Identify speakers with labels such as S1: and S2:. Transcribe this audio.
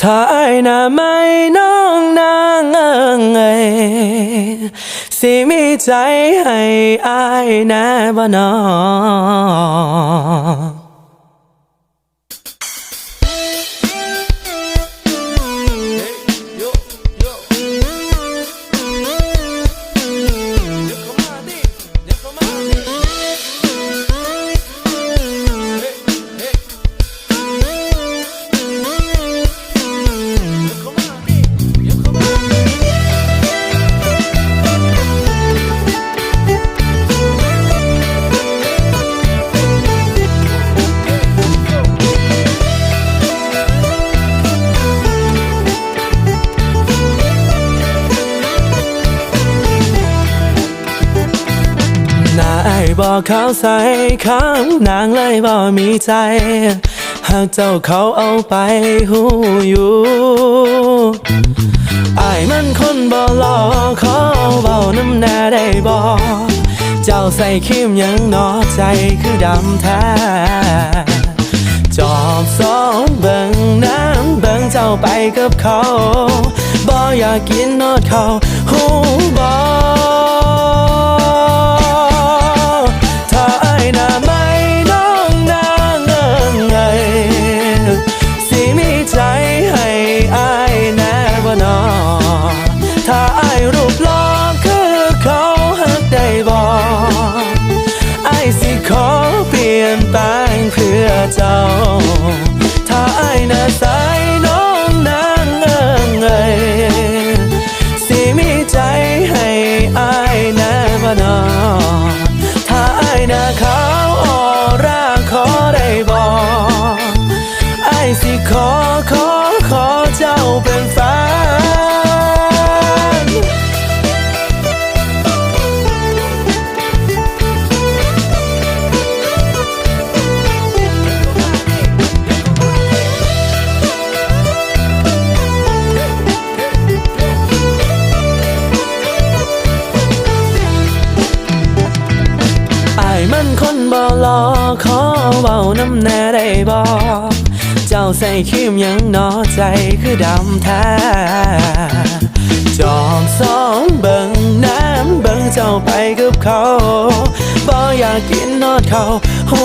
S1: ถ้าอายน่าไม่น้องนางเอิงเอยสิมีใจให้อายแน่บ่นอ บอกเขาใส่ข้างนางเลยบ่มีใจ หากเจ้าเขาเอาไปหูอยู่อายมันคนบ่หลอกขอเบาน้ำแน่ได้บ่เจ้าใส่คิมยังนอใจคือดำแท้จอบสองเบิ่งน้ำเบิ่งเจ้าไปกับเขาบ่อยากกินนอดเขาหูบ่ ขอเปลี่ยนแปลงเพื่อเจ้า ถ้าไอ้น่ะสาย บ่หลอขอเบาน้ำแน่ได้บอเจ้าใส่คิมยังนอใจคือดำแท้จองสองเบิ่งน้ำเบิ่งเจ้าไปกับเขาบ่อยากกินนอดเขาหู